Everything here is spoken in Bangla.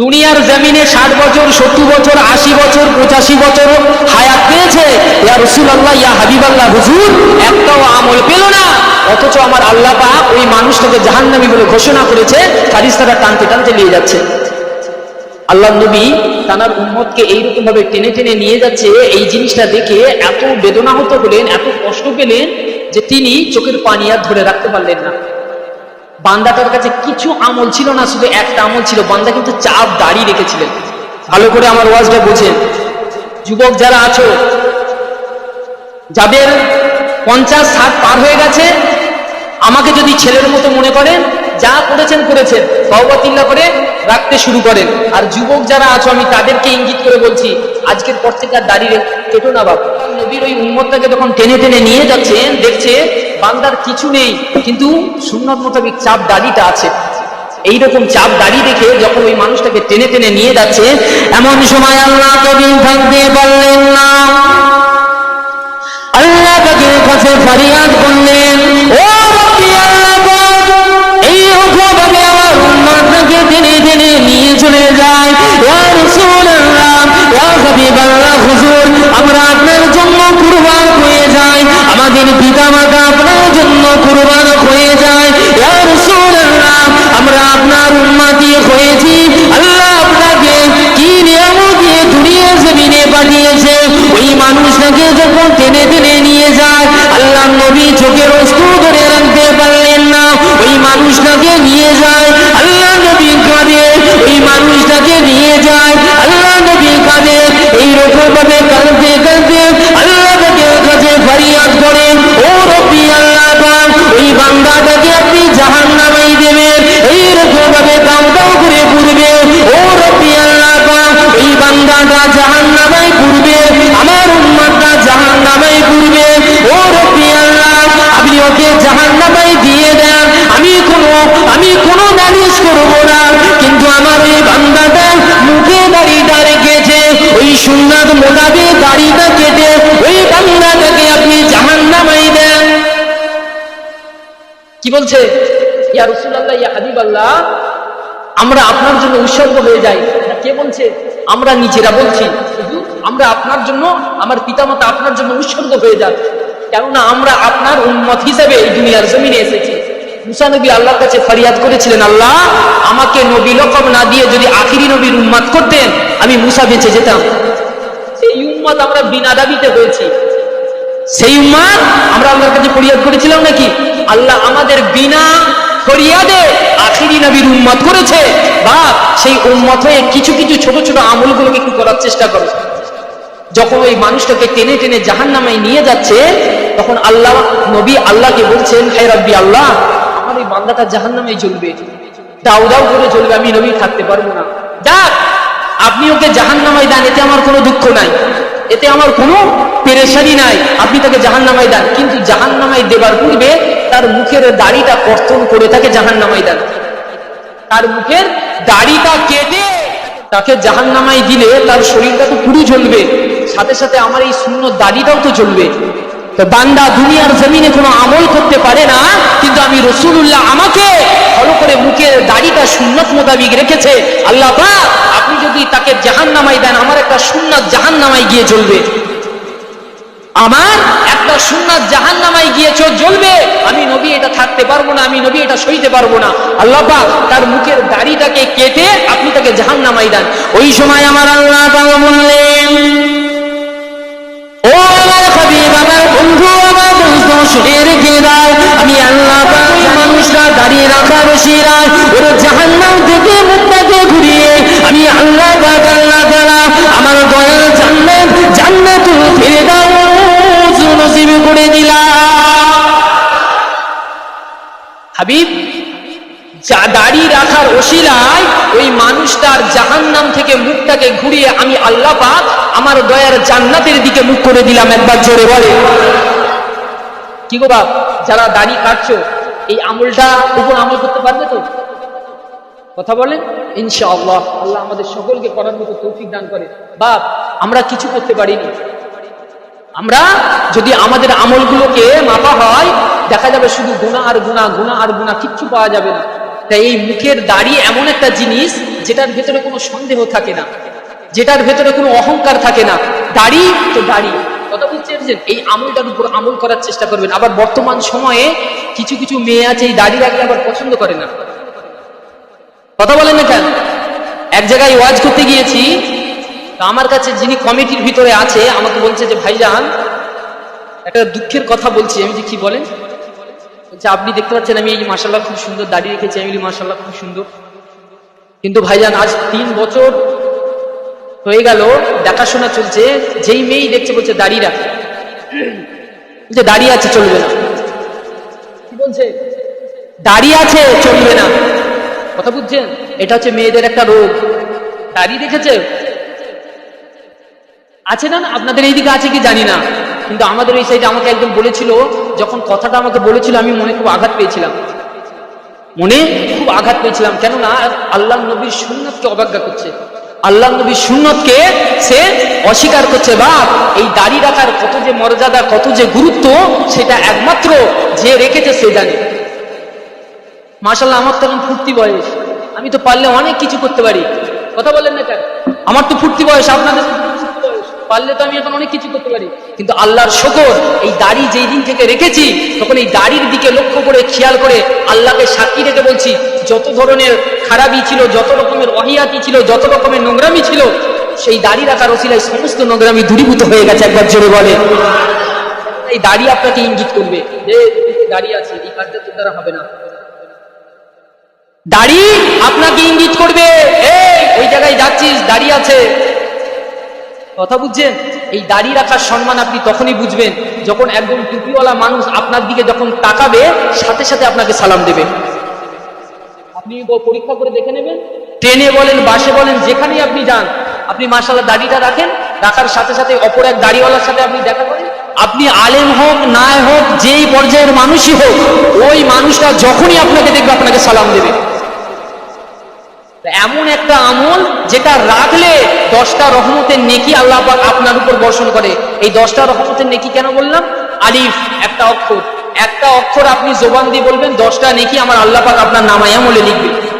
দুনিয়ার জমিনে ষাট বছর, সত্তর বছর, আশি বছর, পঁচাশি বছর হায়াত পেয়েছে। ইয়া রসুল আল্লাহ ইয়া হাবিব আল্লাহ হুজুর, একটাও আমল পেল না। অথচ আমার আল্লাহ পাক ওই মানুষটাকে জাহান্নামী বলে ঘোষণা করেছে, ফারিস্তারা টানতে টানতে নিয়ে যাচ্ছে। আল্লাহ নবী তানার উম্মতকে এইরকম ভাবে টেনে টেনে নিয়ে যাচ্ছে, এই জিনিসটা দেখে এত বেদনাহত হলেন, এত কষ্ট পেলেন যে তিনি চোখের পানি আর ধরে রাখতে পারলেন না। বান্দাটার কাছে কিছু আমল ছিল না, শুধু একটা আমল ছিল। বান্দা কিন্তু চাপ দাঁড়িয়ে রেখেছিলেন। ভালো করে আমার ওয়াজটা বোঝেন যুবক যারা আছো, যাদের পঞ্চাশ ষাট পার হয়ে গেছে, আমাকে যদি ছেলের মতো মনে করেন, যা করেছেন করেছেন। তহবাতিল্লা করে রাখতে শুরু করেন। আর যুবক যারা আছো, আমি তাদেরকে ইঙ্গিত করে বলছি, আজকের পর থেকে আর দাঁড়িয়ে কেটো না বাবা নবীর ওই উম্মতটাকে যখন টেনে টেনে নিয়ে যাচ্ছেন দেখছে বান্দার কিছু নেই, কিন্তু সুন্নত মোতাবেক চাপ দাড়িটা আছে। এইরকম চাপ দাড়ি দেখে যখন ওই মানুষটাকে টেনে টেনে নিয়ে যাচ্ছে, এমন সময় আল্লাহ কবির থাকতে বললেন, না। আল্লাহ পাকের কাছে ফরিয়াদ ও রব্বি বলছে, ইয়া রসুল্লাহ ইয়া হাবিব আল্লাহ আমরা আপনার জন্য উৎসর্গ হয়ে যাই। কে বলছে? আমরা নিজেরা বলছি। আমরা আপনার জন্য, আমার পিতামাতা আপনার জন্য উৎসর্গ হয়ে যান কেননা আমরা আপনার উন্মত হিসেবে এই দুনিয়ার জমিনে এসেছি। মুসা নবী আল্লাহর কাছে ফরিয়াদ করেছিলেন, আল্লাহ, আমাকে নবী লকব না দিয়ে যদি আখিরি নবীর উন্মাদ করতেন, আমি মুসা বেঁচে যেতাম। সেই উম্মাদ আমরা বিনা দাবিতে হয়েছি। সেই উম্মাদ আমরা আল্লাহর কাছে ফরিয়াদ করেছিলাম নাকি? আল্লাহ আমাদের বিনা ফরিয়াদে আখিরি নবীর উম্মত করেছে। বা সেই উম্মত হয়ে কিছু কিছু ছোট ছোট আমলগুলোকে একটু করার চেষ্টা করো। যখন ওই মানুষটাকে টেনে টেনে জাহান নামায় নিয়ে যাচ্ছে, তখন আল্লাহ, নবী আল্লাহকে বলছেন, হে রব্বি আল্লাহ, আমার এই বান্দাটা জাহান নামায় জ্বলবে দাউ দাউ করে জ্বলবে আমি নবী থাকতে পারব না। যাক, আপনি ওকে জাহান নামায় দেন, এতে আমার কোনো দুঃখ নাই। এতে আমার কোনো পেরেশানি নাই। আপনি তাকে জাহান নামাই দেন। কিন্তু জাহান নামাই দেবার পূর্বে তার মুখের দাড়িটা কর্তন করে তাকে জাহান নামাই দেন। তার মুখের দাড়িটা কেটে তাকে জাহান নামাই দিলে তার শরীরটা তো পুরো জ্বলবে। সাথে সাথে আমার এই শূন্য দাড়িটাও তো জ্বলবে। তো বান্দা দুনিয়ার জমিনে কোনো আমল করতে পারে না, কিন্তু আমি রসুল্লাহ আমাকে ভালো করে মুখের দাড়িটা সুন্নত মোতাবিক রেখেছে। আল্লাহ আপনি যদি তাকে জাহান নামাই দেন, আমার একটা সুন্নত জাহান নামাই গিয়ে চলবে আমার একটা সুন্নাত জাহান নামাই গিয়ে চোখ জ্বলবে। আমি নবী এটা থাকতে পারব না, আমি নবী এটা সইতে পারব না। আল্লাহ তার মুখের দাড়িটাকে কেটে আপনি তাকে জাহান নামাই দেন। ওই সময় আমার আল্লাহ বললেন আমি আল্লাহ মানুষরা দাঁড়িয়ে রাখা বসিরায় হাবিব, যা দাড়ি রাখার ওসিলায় ওই মানুষটার জাহান্নাম থেকে মুখটাকে ঘুরিয়ে আমি আল্লাহ পাক আমার দয়ার জান্নাতের দিকে মুখ করে দিলাম একবার জোরে বলে। কি গো বাপ, যারা দাড়ি কাটছো, এই আমলটা উপর আমল করতে পারবে তো? কথা বলেন, ইনশাআল্লাহ, আল্লাহ আমাদের সকলকে করার মতো তৌফিক দান করে। বাপ, আমরা কিছু করতে পারিনি। আমরা যদি আমাদের আমলগুলোকে মাপা হয়, দেখা যাবে শুধু গুণা আর গুণা গুণা আর গুণা কিচ্ছু পাওয়া যাবে না। তাই এই মুখের দাড়ি এমন একটা জিনিস যেটার ভেতরে কোনো সন্দেহ থাকে না, যেটার ভেতরে কোনো অহংকার থাকে না। দাড়ি তো দাড়ি। কথা বুঝতে পেরেছেন? এই আমলটার উপর আমল করার চেষ্টা করবেন। আবার বর্তমান সময়ে কিছু কিছু মেয়ে আছে, এই দাড়ি রাখলে আবার পছন্দ করে না। কথা বলেন না কেন? এক জায়গায় ওয়াজ করতে গিয়েছি তা আমার কাছে যিনি কমিটির ভিতরে আছে, আমাকে বলছে যে, ভাইজান, একটা দুঃখের কথা বলছি। আমি যে কি বলেন? বলছে, আপনি দেখতে পাচ্ছেন আমি এই মাসাল্লাহ খুব সুন্দর দাঁড়িয়ে রেখেছি, আমি মাসাল্লাহ খুব সুন্দর। কিন্তু ভাইজান, আজ তিন বছর হয়ে গেল, দেখাশোনা চলছে, যেই মেয়েই দেখছে বলছে, দাঁড়িয়ে রাখে। বলছে, দাঁড়িয়ে আছে, চলবে না। কি বলছে? দাঁড়িয়ে আছে, চলবে না। কথা বুঝছেন? এটা হচ্ছে মেয়েদের একটা রোগ। দাঁড়িয়ে দেখেছে? আছে না? আপনাদের এইদিকে আছে কি জানি না। কিন্তু আমাদের এই সাইডে আমাকে একজন বলেছিল, যখন কথাটা আমাকে বলেছিল, আমি মনে খুব আঘাত পেয়েছিলাম। মনে খুব আঘাত পেয়েছিলাম। কেননা, আল্লাহ নবীর সুন্নতকে অবজ্ঞা করছে। আল্লাহ নবীর সুন্নতকে সে অস্বীকার করছে বা এই দাড়ি রাখার কত যে মর্যাদা, কত যে গুরুত্ব, সেটা একমাত্র যে রেখেছে সে জানে। মাশাল্লাহ আমার তখন ফুর্তি বয়স। আমি তো পারলে অনেক কিছু করতে পারি। কথা বলেন না কেন? আমার তো ফুর্তি বয়স, আপনাদের। পারলে তো আমি এখন অনেক কিছু করতে পারি। কিন্তু আল্লাহর শকর, এই দাড়ি যেই দিন থেকে রেখেছি, তখন এই দাড়ির দিকে লক্ষ্য করে, খেয়াল করে আল্লাহকে সাক্ষী রেখে বলছি, যত ধরনের খারাপই ছিল, যত রকমের অহিয়াতি ছিল, যত রকমের নোংরামি ছিল, সেই দাড়ি রাখার ওসিলায় সমস্ত নোংরামি দূরীভূত হয়ে গেছে, একবার জোরে বলে। এই দাড়ি আপনাকে ইঙ্গিত করবে, যে দাঁড়িয়ে আছে, এই কাজটা তোর দ্বারা হবে না। দাড়ি আপনাকে ইঙ্গিত করবে, এই, ওই জায়গায় যাচ্ছিস দাঁড়িয়ে আছে। কথা বুঝছেন? এই দাড়ি রাখার সম্মান আপনি তখনই বুঝবেন যখন একজন টুপিওয়ালা মানুষ আপনার দিকে যখন তাকাবে, সাথে সাথে আপনাকে সালাম দেবে। আপনি পরীক্ষা করে দেখে নেবেন। ট্রেনে বলেন, বাসে বলেন, যেখানেই আপনি যান, আপনি মার্শাল্লাহ দাড়িটা রাখেন, রাখার সাথে সাথে অপর এক দাড়িওয়ালার সাথে আপনি দেখা করেন। আপনি আলেম হোক নাই হোক, যেই পর্যায়ের মানুষই হোক, ওই মানুষটা যখনই আপনাকে দেখবে, আপনাকে সালাম দেবে। এমন একটা আমল যেটা রাখলে দশটা রহমতের নেকি আল্লাহ আপনার উপর বর্ষণ করে। এই দশটা রহমতের নেকি কেন বললাম? আলিফ, একটা অক্ষর। একটা অক্ষর আপনি জোবান দিয়ে বলবেন, দশটা নেকি আমার আল্লাহ পাক আপনার নামায় আমলে লিখবে।